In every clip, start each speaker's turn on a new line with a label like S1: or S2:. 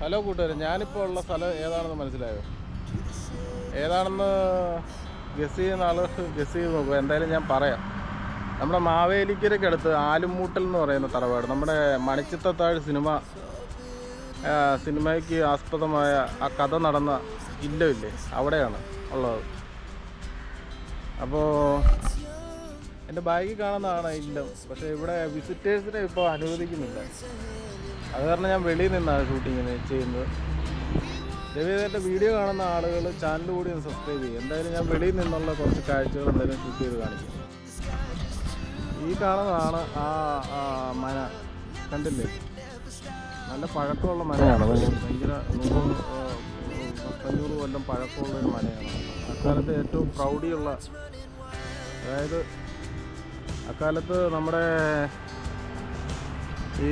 S1: Hello കൂട്ടുകാരെ ഞാനിപ്പോൾ ഉള്ള സ്ഥലം ഏതാണെന്ന് മനസ്സിലായോ? ഏതാണെന്ന് ഗസ് ചെയ്യുന്ന ആൾ ഗസ് ചെയ്ത് നോക്കുക എന്തായാലും ഞാൻ പറയാം. നമ്മുടെ മാവേലിക്കരയ്ക്കടുത്ത് ആലുമൂട്ടൽ എന്ന് പറയുന്ന തറവാട് നമ്മുടെ മണിച്ചിത്തത്താഴ് സിനിമ സിനിമയ്ക്ക് ആസ്പദമായ ആ കഥ നടന്ന ഇല്ലമില്ലേ അവിടെയാണ് ഉള്ളത്. അപ്പോൾ എന്റെ ബാഗിൽ കാണുന്നതാണ് ഇല്ലം പക്ഷേ ഇവിടെ വിസിറ്റേഴ്സിനെ ഇപ്പോൾ അനുവദിക്കുന്നില്ല. അത് കാരണം ഞാൻ വെളിയിൽ നിന്നാണ് ഷൂട്ടിങ്ങിന് ചെയ്യുന്നത്. ദയവേദന്റെ വീഡിയോ കാണുന്ന ആളുകൾ ചാനൽ കൂടി ഒന്ന് സബ്സ്ക്രൈബ് ചെയ്യും. എന്തായാലും ഞാൻ വെളിയിൽ നിന്നുള്ള കുറച്ച് കാഴ്ചകൾ എന്തായാലും ഷൂട്ട് ചെയ്ത് കാണിക്കും. ഈ കാണുന്നതാണ് ആ മന. കണ്ടില്ലേ? നല്ല പഴക്കമുള്ള മനയാണ്. ഭയങ്കര നൂറ് പത്തഞ്ഞൂറ് കൊല്ലം പഴക്കമുള്ള ഒരു മനയാണ്. അക്കാലത്ത് ഏറ്റവും പ്രൗഢിയുള്ള അതായത് അക്കാലത്ത് നമ്മുടെ ഈ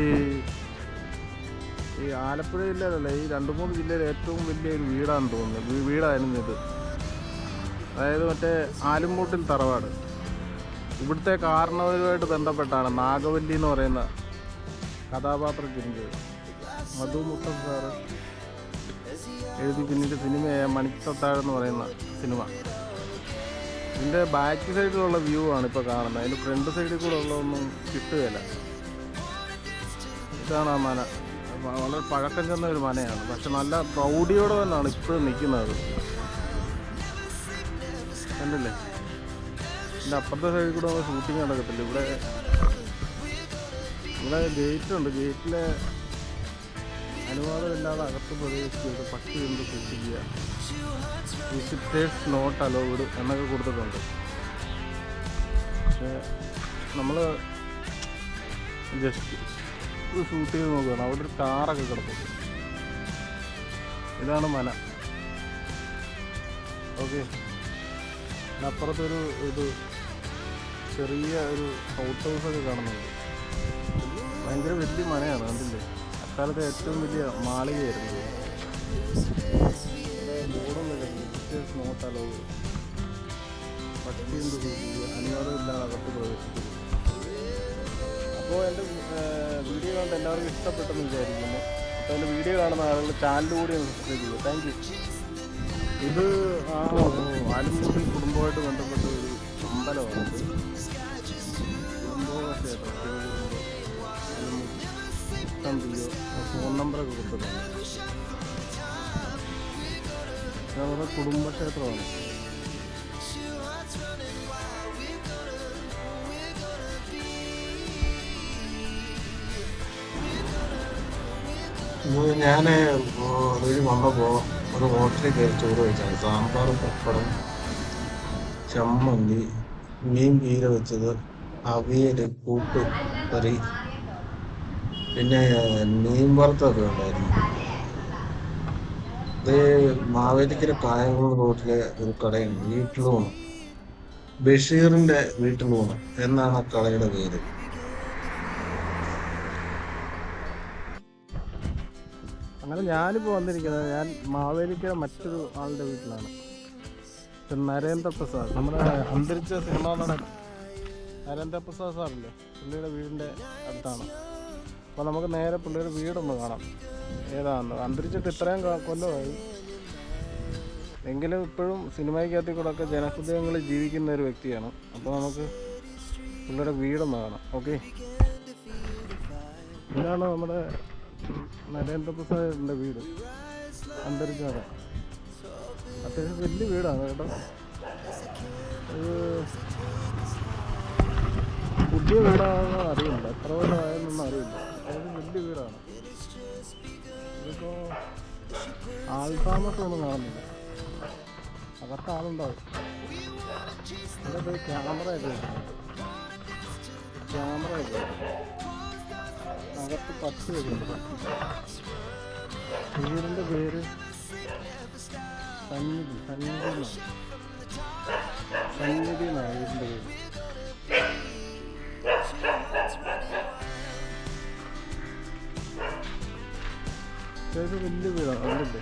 S1: ഈ ആലപ്പുഴ ജില്ലയിലല്ല ഈ രണ്ട് മൂന്ന് ജില്ലയിൽ ഏറ്റവും വലിയൊരു വീടാണ് തോന്നുന്നു വീ- വീടായിരുന്നു ഇത്. അതായത് മറ്റേ ആലുംമൂട്ടിൽ തറവാട്. ഇവിടുത്തെ കാരണവരുമായിട്ട് ബന്ധപ്പെട്ടാണ് നാഗവല്ലി എന്ന് പറയുന്ന കഥാപാത്ര ചിന്തയത് മധു മുത്ത സാറ് എഴുതി പിന്നീട് സിനിമയായ മണിത്തത്താഴ് എന്ന് പറയുന്ന സിനിമ. ഇതിന്റെ ബാക്ക് സൈഡിലുള്ള വ്യൂ ആണ് ഇപ്പോൾ കാണുന്നത്. അതിന്റെ ഫ്രണ്ട് സൈഡിൽ കൂടെ ഉള്ളതൊന്നും കിട്ടുകയില്ല. ഇതാണ് ആ മന വളരെ പഴക്കം ചെന്ന ഒരു മനയാണ്. പക്ഷെ നല്ല പ്രൗഢിയോടെ തന്നെയാണ് ഇപ്പോഴും നിൽക്കുന്നത്. കണ്ടില്ലേ? എന്റെ അപ്പുറത്തെ സൈഡിൽ കൂടെ നമ്മൾ ഷൂട്ടിങ് നടക്കത്തില്ല. ഇവിടെ ഇവിടെ ഗേറ്റ് ഉണ്ട്. ഗേറ്റിലെ അനുവാദമില്ലാതെ അകത്ത് പ്രവേശിക്കുക പട്ടി എന്ത് സൂക്ഷിക്കുക വിസിറ്റേഴ്സ് നോട്ട് അലൗഡ് എന്നൊക്കെ കൊടുത്തിട്ടുണ്ട്. പക്ഷേ നമ്മൾ ജസ്റ്റ് ഷൂട്ട് ചെയ്ത് നോക്കുകയാണ്. അവിടെ ഒരു കാറൊക്കെ കിടക്കും ഇതാണ് മന. ഓക്കെ അപ്പുറത്തൊരു ഇത് ചെറിയ ഒരു ഔട്ട് ഹൗസ് ഒക്കെ കാണുന്നുണ്ട്. ഭയങ്കര വലിയ മനയാണ് കണ്ടില്ലേ? അക്കാലത്തെ ഏറ്റവും വലിയ മാളികയായിരുന്നു നോട്ട് അലവ് പട്ടി എന്ത് സൂക്ഷിക്കുക അനുവാദമില്ലാതെ അകത്ത് പ്രവേശിക്കുന്നു. അപ്പോൾ എന്റെ വീഡിയോ കണ്ട് എല്ലാവർക്കും ഇഷ്ടപ്പെട്ടെന്ന് വിചാരിക്കുന്നു. അപ്പോൾ എന്റെ വീഡിയോ കാണുന്ന ആളുകൾ ചാനൽ കൂടി ഒന്ന് സബ്സ്ക്രൈബ് ചെയ്യുക താങ്ക് യു ഇത് ആ ആലുമൂട്ടി കുടുംബമായിട്ട് ബന്ധപ്പെട്ട ഒരു അമ്പലമാണ് കുടുംബമായിട്ട് ഫോൺ നമ്പറൊക്കെ കൊടുത്തിട്ടുണ്ട്. കുടുംബക്ഷേത്രമാണ്.
S2: ഞാൻ അതുവഴി വന്നപ്പോൾ ഒരു ഹോട്ടലിൽ കയറി ചോറ് കഴിച്ചാണ്. സാമ്പാർ പപ്പടം ചമ്മന്തി മീൻ കീര വെച്ചത് അവിയൽ കൂട്ട് കറി പിന്നെ മീൻ വറുത്തൊക്കെ ഉണ്ടായിരുന്നു. ഇത് മാവേലിക്കര കായംകുളം റോഡിലെ ഒരു കടയുണ്ട്. വീട്ടിലൂണ്. ബഷീറിന്റെ വീട്ടിലൂണ് എന്നാണ് ആ കടയുടെ പേര്.
S1: അങ്ങനെ ഞാനിപ്പോൾ വന്നിരിക്കുന്നത് ഞാൻ മാവേലിക്കര മറ്റൊരു ആളുടെ വീട്ടിലാണ്. നരേന്ദ്ര പ്രസാദ് നമ്മുടെ അന്തരിച്ച സിനിമാ നടൻ നരേന്ദ്ര പ്രസാദ് സാറില്ലേ? പുള്ളിയുടെ വീടിന്റെ അടുത്താണ്. അപ്പോൾ നമുക്ക് നേരെ പുള്ളിയുടെ വീടൊന്ന് കാണാം. ഏതാണെന്ന് അന്തരിച്ചിട്ട് ഇത്രയും കൊല്ലമായി. എങ്കിലും ഇപ്പോഴും സിനിമയ്ക്കകത്തിൽ കൂടെ ഒക്കെ ജനഹൃദയങ്ങളിൽ ജീവിക്കുന്ന ഒരു വ്യക്തിയാണ്. അപ്പോൾ നമുക്ക് പുള്ളിയുടെ വീടൊന്ന് കാണാം. ഓക്കെ? ഇതാണ് നമ്മുടെ നരേന്ദ്രപ്രസാദിന്റെ വീട് അന്തരിച്ചാണ്. അത്യാവശ്യം വലിയ വീടാണ് കേട്ടോ. പുതിയ വീടാണെന്ന് അറിയില്ല. എത്ര വീടായെന്നൊന്നും അറിയില്ല. അതായത് വലിയ വീടാണ്. ഇതിപ്പോൾ ആൾതാമസമൊന്നും കാണുന്നില്ല. അകത്ത് ആളുണ്ടാവും. ക്യാമറ ആയിട്ട് ക്യാമറ ഒക്കെ അകത്ത് പത്ത് പേരുണ്ട് വീടിന്റെ പേര് സന്നിധി സന്നിധി സന്നിധി എന്നാണ് വീടിന്റെ പേര്. അത്യാവശ്യം വലിയ വീടാണ് കണ്ടില്ലേ?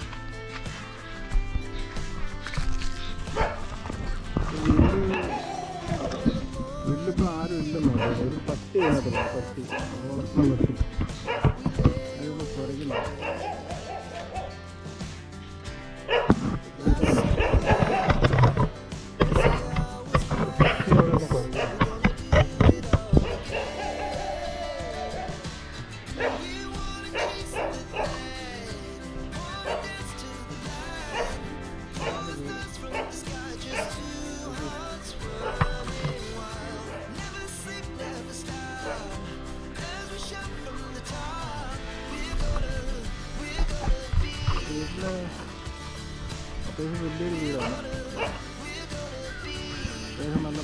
S1: ഒരു പട്ടി അതിനകത്തുണ്ട് പട്ടി. വളർത്തുന്ന പട്ടി. അതിനൊന്ന് പുറകിലാണ്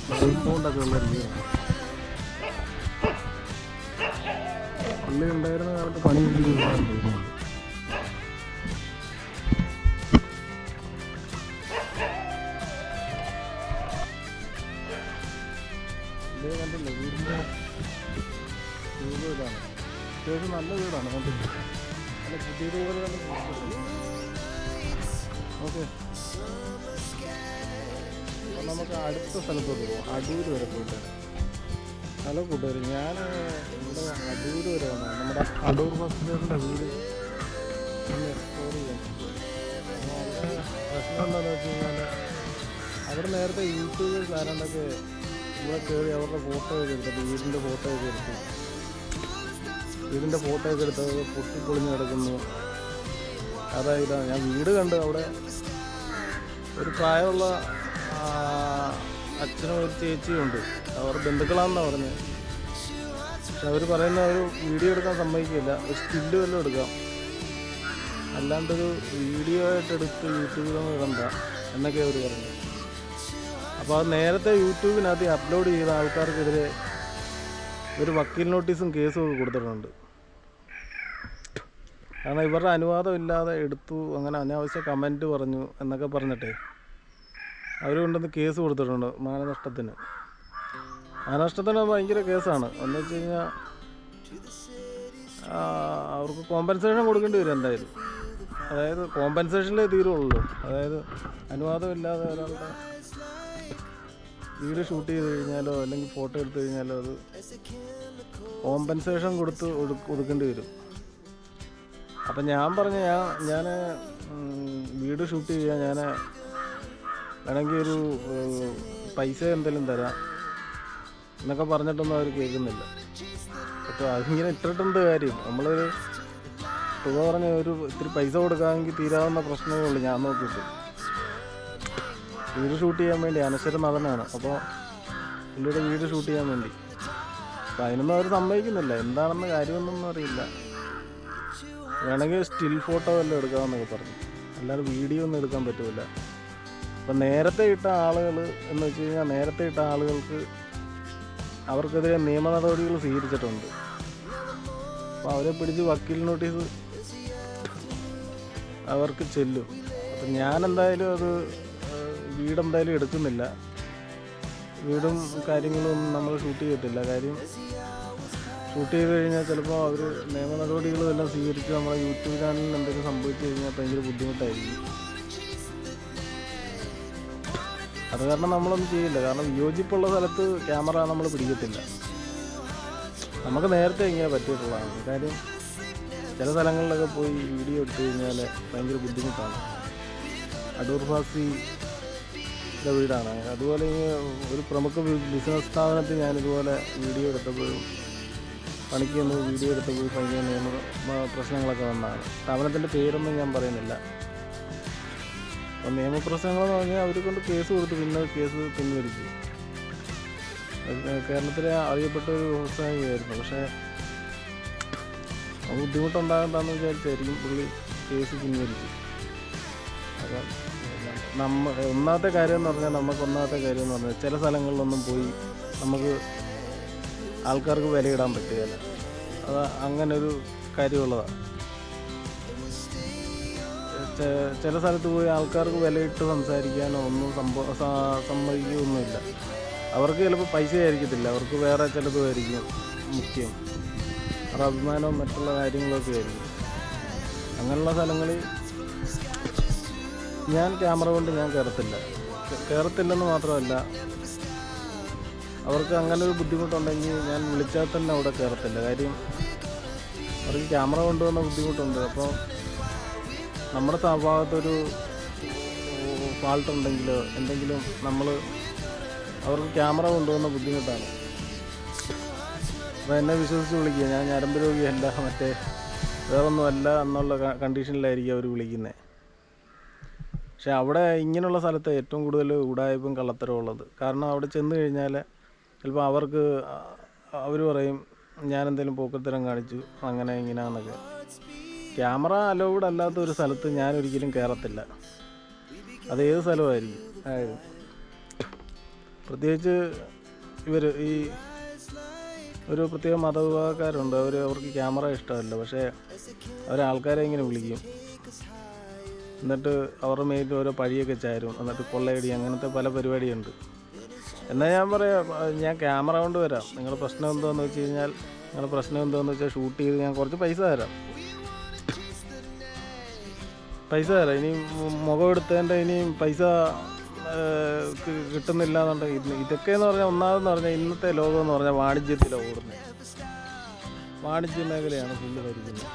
S1: പ്ലേഗ്രൗണ്ടൊക്കെ ഉള്ളൊരു വീടാണ് പുള്ളി പണി ഇതേ കണ്ടില്ലേ? വീടിന്റെ രൂപം ഇതാണ്. അത്യാവശ്യം നല്ല വീടാണ് കണ്ടില്ലേ നല്ല പുതിയതുപോലെ തന്നെ ഓക്കെ. നമുക്ക് അടുത്ത സ്ഥലത്തോട്ട് പോകാം അടൂർ വരെ പോയിട്ട് വരാം. ഹലോ കൂട്ടുകാർ ഞാൻ ഇവിടെ അടൂർ വരെ വന്നതാണ് നമ്മുടെ അടൂർ ഹോസ്പിറ്റലിന്റെ വീട്. ഒന്ന് എക്സ്പ്ലോർ അവിടെ പ്രശ്നം എന്താണെന്ന് വെച്ച് കഴിഞ്ഞാൽ അവിടെ നേരത്തെ യൂട്യൂബേഴ്സ് ആരാണ്ടൊക്കെ ഇവിടെ കയറി അവരുടെ ഫോട്ടോ ഒക്കെ എടുത്തിട്ട് വീടിന്റെ ഫോട്ടോ ഒക്കെ എടുത്തു. വീടിന്റെ ഫോട്ടോ ഒക്കെ എടുത്ത് പൊട്ടിപ്പൊളിഞ്ഞ് കിടക്കുന്നു. അതായത് ഞാൻ വീട് കണ്ട് അവിടെ ഒരു പ്രായമുള്ള അച്ഛനും ഒരു ചേച്ചിയും ഉണ്ട് അവർ ബന്ധുക്കളാണെന്നാണ് പറഞ്ഞത്. പക്ഷെ അവർ പറയുന്ന ഒരു വീഡിയോ എടുക്കാൻ സമ്മതിക്കില്ല. സ്റ്റില്ല് വല്ലതും എടുക്കാം. അല്ലാണ്ടൊരു വീഡിയോ ആയിട്ട് എടുത്ത് യൂട്യൂബിലൊന്നും ഇടണ്ട എന്നൊക്കെ അവർ പറഞ്ഞു അപ്പോൾ അത് നേരത്തെ യൂട്യൂബിനകത്ത് അപ്ലോഡ് ചെയ്ത ആൾക്കാർക്കെതിരെ ഒരു വക്കീൽ നോട്ടീസും കേസും ഒക്കെ കൊടുത്തിട്ടുണ്ട്. കാരണം ഇവരുടെ അനുവാദം ഇല്ലാതെ എടുത്തു അങ്ങനെ അനാവശ്യ കമന്റ് പറഞ്ഞു എന്നൊക്കെ പറഞ്ഞിട്ടേ അവർ കൊണ്ടുവന്ന് കേസ് കൊടുത്തിട്ടുണ്ട് മാനനഷ്ടത്തിന്. മാനനഷ്ടത്തിന് ഭയങ്കര കേസാണ്. എന്ന് വെച്ച് കഴിഞ്ഞാൽ അവർക്ക് കോമ്പൻസേഷൻ കൊടുക്കേണ്ടി വരും എന്തായാലും. അതായത് കോമ്പൻസേഷനിലേ തീരുള്ളൂ. അതായത് അനുവാദമില്ലാതെ ഒരാളുടെ വീഡിയോ ഷൂട്ട് ചെയ്ത് കഴിഞ്ഞാലോ അല്ലെങ്കിൽ ഫോട്ടോ എടുത്തു കഴിഞ്ഞാലോ അത് കോമ്പൻസേഷൻ കൊടുത്ത് കൊടുക്കേണ്ടി വരും. അപ്പം ഞാൻ പറഞ്ഞ ഞാൻ ഞാൻ വീഡിയോ ഷൂട്ട് ചെയ്യാൻ ഞാൻ വേണമെങ്കിൽ ഒരു പൈസ എന്തെങ്കിലും തരാം എന്നൊക്കെ പറഞ്ഞിട്ടൊന്നും അവർ കേൾക്കുന്നില്ല. അപ്പോൾ അതിങ്ങനെ ഇട്ടിട്ടുണ്ട് കാര്യം. നമ്മളൊരു തുക പറഞ്ഞ ഒരു ഇത്തിരി പൈസ കൊടുക്കാമെങ്കിൽ തീരാവുന്ന പ്രശ്നമേ ഉള്ളൂ. ഞാൻ നോക്കിയിട്ട്. വീട് ഷൂട്ട് ചെയ്യാൻ വേണ്ടി അനശ്വര നടനാണ് അപ്പോൾ പുള്ളിയുടെ വീട് ഷൂട്ട് ചെയ്യാൻ വേണ്ടി. അപ്പം അതിനൊന്നും അവർ സമ്മതിക്കുന്നില്ല. എന്താണെന്ന് കാര്യമൊന്നും അറിയില്ല. വേണമെങ്കിൽ സ്റ്റിൽ ഫോട്ടോ വല്ലതും എടുക്കാമെന്നൊക്കെ പറഞ്ഞു. അല്ലാതെ വീഡിയോ ഒന്നും എടുക്കാൻ പറ്റില്ല അപ്പം നേരത്തെ ഇട്ട ആളുകൾ എന്ന് വെച്ച് കഴിഞ്ഞാൽ നേരത്തെ ഇട്ട ആളുകൾക്ക് അവർക്കെതിരെ നിയമ നടപടികൾ സ്വീകരിച്ചിട്ടുണ്ട്. അപ്പോൾ അവരെ പിടിച്ച് വക്കീൽ നോട്ടീസ് അവർക്ക് ചെല്ലും. അപ്പം ഞാൻ എന്തായാലും അത് വീടെന്തായാലും എടുക്കുന്നില്ല. വീടും കാര്യങ്ങളും നമ്മൾ ഷൂട്ട് ചെയ്തിട്ടില്ല കാര്യം ഷൂട്ട് ചെയ്ത് കഴിഞ്ഞാൽ ചിലപ്പോൾ അവർ നിയമ നടപടികളും എല്ലാം സ്വീകരിച്ച് നമ്മളെ യൂട്യൂബ് ചാനലിൽ എന്തെങ്കിലും സംഭവിച്ചു കഴിഞ്ഞാൽ ഭയങ്കര ബുദ്ധിമുട്ടായിരിക്കും. അത് കാരണം നമ്മളൊന്നും ചെയ്യില്ല. കാരണം വിയോജിപ്പുള്ള സ്ഥലത്ത് ക്യാമറ നമ്മൾ പിടിക്കത്തില്ല. നമുക്ക് നേരത്തെ ഇങ്ങനെ പറ്റിയിട്ടുള്ളതാണ്. കാര്യം ചില സ്ഥലങ്ങളിലൊക്കെ പോയി വീഡിയോ എടുത്തു കഴിഞ്ഞാൽ ഭയങ്കര ബുദ്ധിമുട്ടാണ്. അടൂർ ഫാസി വീടാണ്. അതുപോലെ ഒരു പ്രമുഖ ബിസിനസ് സ്ഥാപനത്തിൽ ഞാനിതുപോലെ വീഡിയോ എടുത്തപ്പോഴും പണിക്ക് നിന്ന് വീഡിയോ എടുത്തപ്പോൾ ഭയങ്കര നിയമ പ്രശ്നങ്ങളൊക്കെ വന്നതാണ്. സ്ഥാപനത്തിന്റെ പേരൊന്നും ഞാൻ പറയുന്നില്ല. നിയമപ്രശ്നങ്ങളെന്ന് പറഞ്ഞാൽ അവരെ കൊണ്ട് കേസ് കൊടുത്തു പിന്നെ കേസ് പിൻവലിച്ചു. കേരളത്തിലെ അറിയപ്പെട്ട ഒരു വ്യവസായിയായിരുന്നു. പക്ഷേ ബുദ്ധിമുട്ടുണ്ടാകണ്ടെന്ന് വിചാരിച്ചായിരിക്കും പുള്ളി കേസ് പിൻവലിച്ചു അപ്പം നമ്മ ഒന്നാമത്തെ കാര്യം എന്ന് പറഞ്ഞാൽ നമുക്ക് ഒന്നാമത്തെ കാര്യം എന്ന് പറഞ്ഞാൽ ചില സ്ഥലങ്ങളിലൊന്നും പോയി നമുക്ക് ആൾക്കാർക്ക് വിലയിടാൻ പറ്റുകയില്ല അത് അങ്ങനൊരു കാര്യമുള്ളതാണ്. ചില സ്ഥലത്ത് പോയി ആൾക്കാർക്ക് വിലയിട്ട് സംസാരിക്കാനോ ഒന്നും സംഭവ സമ്മതിക്കുകയൊന്നുമില്ല. അവർക്ക് ചിലപ്പോൾ പൈസ ആയിരിക്കത്തില്ല. അവർക്ക് വേറെ ചിലത് ആയിരിക്കും മുഖ്യം. അവരുടെ അഭിമാനവും മറ്റുള്ള കാര്യങ്ങളൊക്കെ ആയിരിക്കും. അങ്ങനെയുള്ള സ്ഥലങ്ങളിൽ ഞാൻ ക്യാമറ കൊണ്ട് ഞാൻ കയറത്തില്ല. കയറത്തില്ലെന്ന് മാത്രമല്ല അവർക്ക് അങ്ങനെ ഒരു ബുദ്ധിമുട്ടുണ്ടെങ്കിൽ ഞാൻ വിളിച്ചാൽ തന്നെ അവിടെ കയറത്തില്ല. കാര്യം അവർക്ക് ക്യാമറ കൊണ്ടുവന്ന ബുദ്ധിമുട്ടുണ്ട്. അപ്പോൾ നമ്മുടെ ഭാഗത്തൊരു ഫാൾട്ട് ഉണ്ടെങ്കിലോ എന്തെങ്കിലും നമ്മൾ അവർക്ക് ക്യാമറ കൊണ്ടുവന്ന ബുദ്ധിമുട്ടാണ്. അപ്പോൾ എന്നെ വിശ്വസിച്ച് വിളിക്കുക ഞാൻ ഞരമ്പ് രോഗിയല്ല മറ്റേ വേറൊന്നുമല്ല എന്നുള്ള കണ്ടീഷനിലായിരിക്കും അവർ വിളിക്കുന്നത് പക്ഷേ അവിടെ ഇങ്ങനെയുള്ള സ്ഥലത്ത് ഏറ്റവും കൂടുതൽ ഉടായ്പും കള്ളത്തരവും ഉള്ളത്. കാരണം അവിടെ ചെന്ന് കഴിഞ്ഞാൽ ചിലപ്പോൾ അവർക്ക് അവർ പറയും ഞാൻ എന്തെങ്കിലും പോക്കത്തരം കാണിച്ചു അങ്ങനെ ഇങ്ങനെയാന്നൊക്കെ ക്യാമറ അലൗഡ് അല്ലാത്ത ഒരു സ്ഥലത്ത് ഞാൻ ഒരിക്കലും കയറത്തില്ല അത് ഏത് സ്ഥലമായിരിക്കും? അതായത് പ്രത്യേകിച്ച് ഇവർ ഈ ഒരു പ്രത്യേക മതവിഭാഗക്കാരുണ്ട്. അവർ അവർക്ക് ക്യാമറ ഇഷ്ടമല്ല. പക്ഷേ അവർ ആൾക്കാരെ ഇങ്ങനെ വിളിക്കും. എന്നിട്ട് അവരുടെ മേലിൽ ഓരോ പഴിയൊക്കെ ചാരും. എന്നിട്ട് കൊള്ളയടി അങ്ങനത്തെ പല പരിപാടിയുണ്ട്. എന്നാൽ ഞാൻ പറയാം ഞാൻ ക്യാമറ കൊണ്ട് വരാം. നിങ്ങളുടെ പ്രശ്നം എന്താണെന്ന് വെച്ച് കഴിഞ്ഞാൽ നിങ്ങളുടെ പ്രശ്നം എന്താണെന്ന് വെച്ചാൽ ഷൂട്ട് ചെയ്ത് ഞാൻ കുറച്ച് പൈസ തരാം. പൈസ തരാം. ഇനി മുഖം എടുത്തതിന്റെ ഇനിയും പൈസ കിട്ടുന്നില്ല എന്നുണ്ടെങ്കിൽ ഇതൊക്കെ എന്ന് പറഞ്ഞാൽ ഒന്നാമതെന്ന് പറഞ്ഞാൽ ഇന്നത്തെ ലോകം എന്ന് പറഞ്ഞാൽ വാണിജ്യത്തിലാണ് ഓടുന്നത് വാണിജ്യ മേഖലയാണ് ഫുള്ള് ഭരിക്കുന്നത്.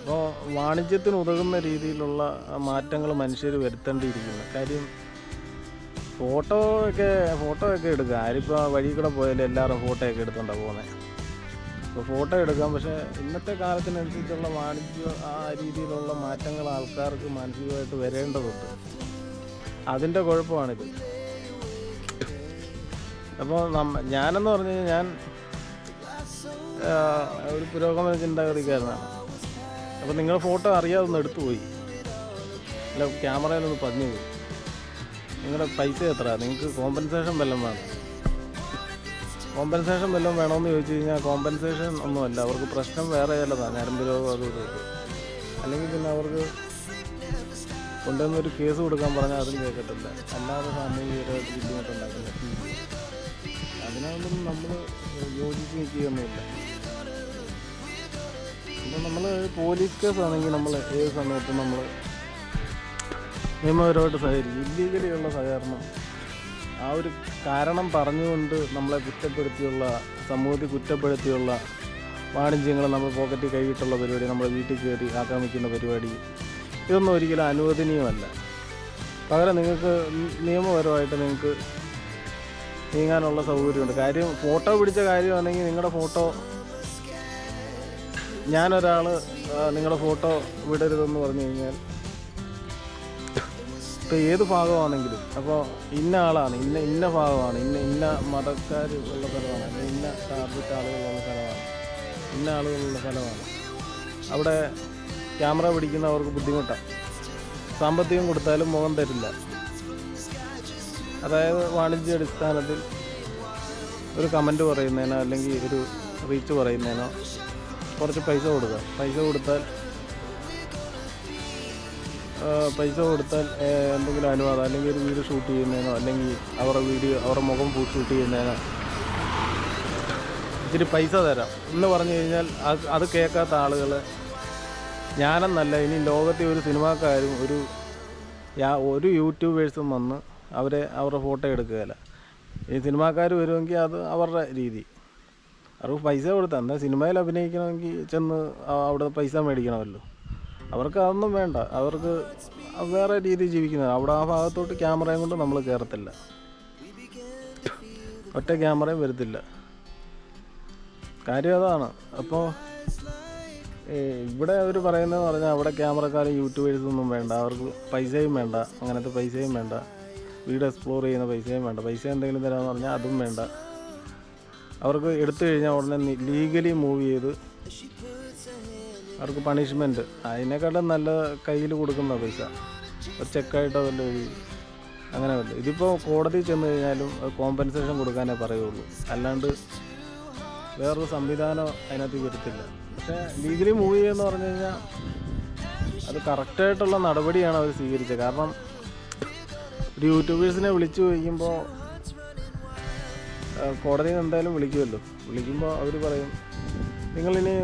S1: അപ്പോൾ വാണിജ്യത്തിന് ഉതകുന്ന രീതിയിലുള്ള മാറ്റങ്ങൾ മനുഷ്യർ വരുത്തേണ്ടിയിരിക്കുന്നു. കാര്യം ഫോട്ടോ ഒക്കെ ഫോട്ടോ ഒക്കെ എടുക്കുക. ആരിപ്പോൾ വഴി കൂടെ പോയാലും എല്ലാവരും ഫോട്ടോ ഒക്കെ എടുത്തോണ്ടാണ് പോകുന്നത് അപ്പോൾ ഫോട്ടോ എടുക്കാം. പക്ഷേ ഇന്നത്തെ കാലത്തിനനുസരിച്ചുള്ള വാണിജ്യ ആ രീതിയിലുള്ള മാറ്റങ്ങൾ ആൾക്കാർക്ക് മാനസികമായിട്ട് വരേണ്ടതുണ്ട്. അതിന്റെ കുഴപ്പമാണിത്. അപ്പോൾ നമ്മ ഞാനെന്ന് പറഞ്ഞു കഴിഞ്ഞാൽ ഞാൻ ഒരു പുരോഗമന ചിന്താഗതിക്കാരനാണ്. അപ്പോൾ നിങ്ങൾ ഫോട്ടോ അറിയാതെ ഒന്ന് എടുത്തു പോയി. അല്ല ക്യാമറയിലൊന്ന് പതിഞ്ഞു പോയി. നിങ്ങളുടെ പൈസ എത്ര നിങ്ങൾക്ക് കോമ്പൻസേഷൻ വല്ലതും വേണം? കോമ്പൻസേഷൻ വല്ലതും വേണമെന്ന് ചോദിച്ചു കഴിഞ്ഞാൽ കോമ്പൻസേഷൻ ഒന്നുമല്ല. അവർക്ക് പ്രശ്നം വേറെ ചിലതാണ് ഞരമ്പ് രോഗം അതും അല്ലെങ്കിൽ പിന്നെ അവർക്ക് കൊണ്ടുവന്ന് ഒരു കേസ് കൊടുക്കാൻ പറഞ്ഞാൽ അതും കേൾക്കത്തില്ല അല്ലാതെ സാമൂഹികമായിട്ട് ബുദ്ധിമുട്ടുണ്ടാക്കുന്നത് അതിനൊന്നും നമ്മൾ യോജിച്ച് നിൽക്കുകയൊന്നുമില്ല അപ്പം നമ്മൾ പോലീസ് കേസാണെങ്കിൽ നമ്മൾ ഏത് സമയത്തും നമ്മൾ നിയമപരമായിട്ട് സഹകരിക്കും. ഇല്ലീഗലിയുള്ള സഹകരണം ആ ഒരു കാരണം പറഞ്ഞുകൊണ്ട് നമ്മളെ കുറ്റപ്പെടുത്തിയുള്ള സമൂഹത്തിൽ കുറ്റപ്പെടുത്തിയുള്ള വാണിജ്യങ്ങൾ നമ്മൾ പോക്കറ്റിൽ കൈവിട്ടുള്ള പരിപാടി നമ്മൾ വീട്ടിൽ കയറി ആക്രമിക്കുന്ന പരിപാടി ഇതൊന്നും ഒരിക്കലും അനുവദനീയമല്ല. പകരം നിങ്ങൾക്ക് നിയമപരമായിട്ട് നിങ്ങൾക്ക് നീങ്ങാനുള്ള സൗകര്യമുണ്ട്. കാര്യം ഫോട്ടോ പിടിച്ച കാര്യമാണെങ്കിൽ നിങ്ങളുടെ ഫോട്ടോ ഞാനൊരാൾ നിങ്ങളുടെ ഫോട്ടോ വിടരുതെന്ന് പറഞ്ഞു കഴിഞ്ഞാൽ ഇപ്പോൾ ഏത് ഭാഗമാണെങ്കിലും അപ്പോൾ ഇന്ന ആളാണ് ഇന്ന ഇന്ന ഭാഗമാണ് ഇന്ന ഇന്ന മതക്കാർ ഉള്ള സ്ഥലമാണ് അല്ലെങ്കിൽ ഇന്ന ടാർഗറ്റ് ആളുകളുള്ള സ്ഥലമാണ് ഇന്ന ആളുകളുള്ള സ്ഥലമാണ്. അവിടെ ക്യാമറ പിടിക്കുന്നവർക്ക് ബുദ്ധിമുട്ടാണ് സാമ്പത്തികം കൊടുത്താലും മുഖം തരില്ല. അതായത് വാണിജ്യ അടിസ്ഥാനത്തിൽ ഒരു കമന്റ് പറയുന്നതിനോ അല്ലെങ്കിൽ ഒരു റീച്ച് പറയുന്നതിനോ കുറച്ച് പൈസ കൊടുക്കുക. പൈസ കൊടുത്താൽ പൈസ കൊടുത്താൽ എന്തെങ്കിലും അനുവാദം അല്ലെങ്കിൽ ഒരു വീഡിയോ ഷൂട്ട് ചെയ്യുന്നതിനോ അല്ലെങ്കിൽ അവരുടെ വീഡിയോ അവരുടെ മുഖം ഷൂട്ട് ചെയ്യുന്നതിനോ. ഇച്ചിരി പൈസ തരാം. എന്ന് പറഞ്ഞു കഴിഞ്ഞാൽ അത് അത് കേൾക്കാത്ത ആളുകൾ ഞാനെന്നല്ല ഇനി ലോകത്തെ ഒരു സിനിമാക്കാരും ഒരു ഒരു യൂട്യൂബേഴ്സും വന്ന് അവരെ അവരുടെ ഫോട്ടോ എടുക്കുകയില്ല. ഈ സിനിമാക്കാർ വരുമെങ്കിൽ അത് അവരുടെ രീതി. അവർക്ക് പൈസ കൊടുത്താൽ എന്നാൽ സിനിമയിൽ അഭിനയിക്കണമെങ്കിൽ ചെന്ന് അവിടെ പൈസ മേടിക്കണമല്ലോ. അവർക്ക് അതൊന്നും വേണ്ട. അവർക്ക് വേറെ രീതിയിൽ ജീവിക്കുന്നത്. അവിടെ ആ ഭാഗത്തോട്ട് ക്യാമറയും കൊണ്ട് നമ്മൾ കയറത്തില്ല ഒറ്റ ക്യാമറയും വരത്തില്ല. കാര്യം അതാണ്. അപ്പോൾ ഇവിടെ അവർ പറയുന്നതെന്ന് പറഞ്ഞാൽ അവിടെ ക്യാമറക്കാരും യൂട്യൂബേഴ്സൊന്നും വേണ്ട. അവർക്ക് പൈസയും വേണ്ട. അങ്ങനത്തെ പൈസയും വേണ്ട. വീട് എക്സ്പ്ലോർ ചെയ്യുന്ന പൈസയും വേണ്ട. പൈസ എന്തെങ്കിലും തരാമെന്ന് പറഞ്ഞാൽ അതും വേണ്ട. അവർക്ക് എടുത്തു കഴിഞ്ഞാൽ ഉടനെ ലീഗലി മൂവ് ചെയ്ത് അവർക്ക് പണിഷ്മെന്റ് അതിനെക്കാട്ടും നല്ല കയ്യിൽ കൊടുക്കുന്ന പൈസ. ഒരു ചെക്കായിട്ടോ വല്ല എഴുതി അങ്ങനെ വല്ല. ഇതിപ്പോൾ കോടതി ചെന്ന് കഴിഞ്ഞാലും കോമ്പൻസേഷൻ കൊടുക്കാനേ പറയുള്ളൂ. അല്ലാണ്ട് വേറൊരു സംവിധാനം അതിനകത്ത് വരത്തില്ല. പക്ഷേ ലീഗലി മൂവ് ചെയ്യുമെന്ന് പറഞ്ഞു കഴിഞ്ഞാൽ അത് കറക്റ്റായിട്ടുള്ള നടപടിയാണ് അവർ സ്വീകരിച്ചത്. കാരണം ഒരു യൂട്യൂബേഴ്സിനെ വിളിച്ചു ചോദിക്കുമ്പോൾ കോടതിയിൽ എന്തായാലും വിളിക്കുമല്ലോ. വിളിക്കുമ്പോൾ അവർ പറയും നിങ്ങളിനി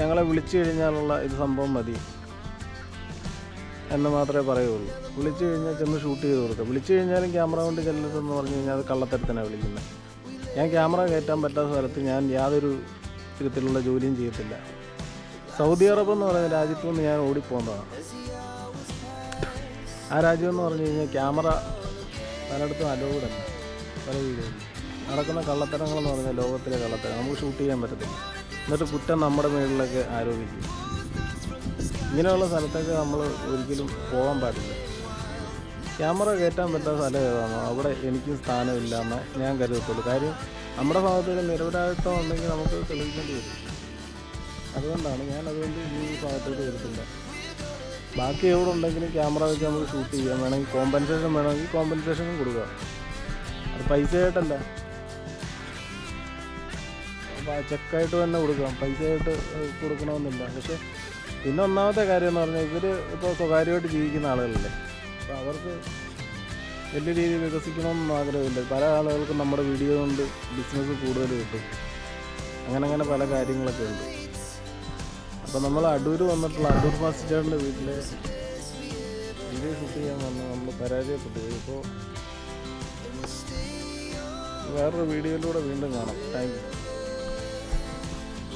S1: ഞങ്ങളെ വിളിച്ചു കഴിഞ്ഞാലുള്ള ഇത് സംഭവം മതി. എന്ന് മാത്രമേ പറയുള്ളൂ. വിളിച്ചു കഴിഞ്ഞാൽ ചെന്ന് ഷൂട്ട് ചെയ്ത് കൊടുക്കുക വിളിച്ചു കഴിഞ്ഞാലും ക്യാമറ കൊണ്ട് ചെല്ലരുതെന്ന് പറഞ്ഞു കഴിഞ്ഞാൽ അത് കള്ളത്തരത്തിനാണ് വിളിക്കുന്നത്. ഞാൻ ക്യാമറ കയറ്റാൻ പറ്റാത്ത സ്ഥലത്ത് ഞാൻ യാതൊരു വിധത്തിലുള്ള ജോലിയും ചെയ്യത്തില്ല. സൗദി അറബ് എന്ന് പറയുന്ന രാജ്യത്തു നിന്ന് ഞാൻ ഓടിപ്പോകുന്നതാണ് ആ രാജ്യം എന്ന് പറഞ്ഞു കഴിഞ്ഞാൽ ക്യാമറ പലയിടത്തും അലോഡല്ല പല വീടുകളിലും. നടക്കുന്ന കള്ളത്തരങ്ങളെന്ന് പറഞ്ഞാൽ ലോകത്തിലെ കള്ളത്തരം. നമുക്ക് ഷൂട്ട് ചെയ്യാൻ പറ്റത്തില്ല. എന്നിട്ട് കുറ്റം നമ്മുടെ മേളിലൊക്കെ ആരോപിക്കും. ഇങ്ങനെയുള്ള സ്ഥലത്തൊക്കെ നമ്മൾ ഒരിക്കലും പോകാൻ പാടില്ല. ക്യാമറ കയറ്റാൻ പറ്റാത്ത സ്ഥലം ഏതാണോ? അവിടെ എനിക്കും സ്ഥാനമില്ലാന്ന് ഞാൻ കരുതത്തുള്ളൂ. കാര്യം നമ്മുടെ ഭാഗത്തൊരു നിരപരാധിത്വം ഉണ്ടെങ്കിൽ നമുക്ക് തെളിയിക്കേണ്ടി വരും. അതുകൊണ്ടാണ് ഞാൻ അതുകൊണ്ട് ഈ ഭാഗത്തോട്ട് വരുത്തില്ല. ബാക്കി എവിടെ ഉണ്ടെങ്കിലും ക്യാമറ വെച്ച് നമുക്ക് ഷൂട്ട് ചെയ്യാം. വേണമെങ്കിൽ കോമ്പൻസേഷൻ വേണമെങ്കിൽ കോമ്പൻസേഷനും കൊടുക്കാം. അത് പൈസയായിട്ടല്ല. ചെക്കായിട്ട് തന്നെ കൊടുക്കാം പൈസയായിട്ട് കൊടുക്കണമെന്നില്ല. പക്ഷേ പിന്നെ ഒന്നാമത്തെ കാര്യം എന്ന് പറഞ്ഞാൽ ഇവർ ഇപ്പോൾ സ്വകാര്യമായിട്ട് ജീവിക്കുന്ന ആളുകളല്ലേ? അപ്പോൾ അവർക്ക് വലിയ രീതിയിൽ വികസിക്കണമെന്നൊന്നും ആഗ്രഹമില്ല. പല ആളുകൾക്കും നമ്മുടെ വീഡിയോ കൊണ്ട് ബിസിനസ് കൂടുതൽ കിട്ടും. അങ്ങനെ അങ്ങനെ പല കാര്യങ്ങളൊക്കെ ഉണ്ട്. അപ്പോൾ നമ്മൾ അടൂർ വന്നിട്ടുള്ള അടൂർ മാസ്റ്റർ ചേട്ടന്റെ വീട്ടിലെ വീഡിയോ ഷൂട്ട് ചെയ്യാൻ വന്ന് നമ്മൾ പരാജയപ്പെട്ടു. ഇപ്പോൾ വേറൊരു വീഡിയോയിലൂടെ വീണ്ടും കാണാം. Thank you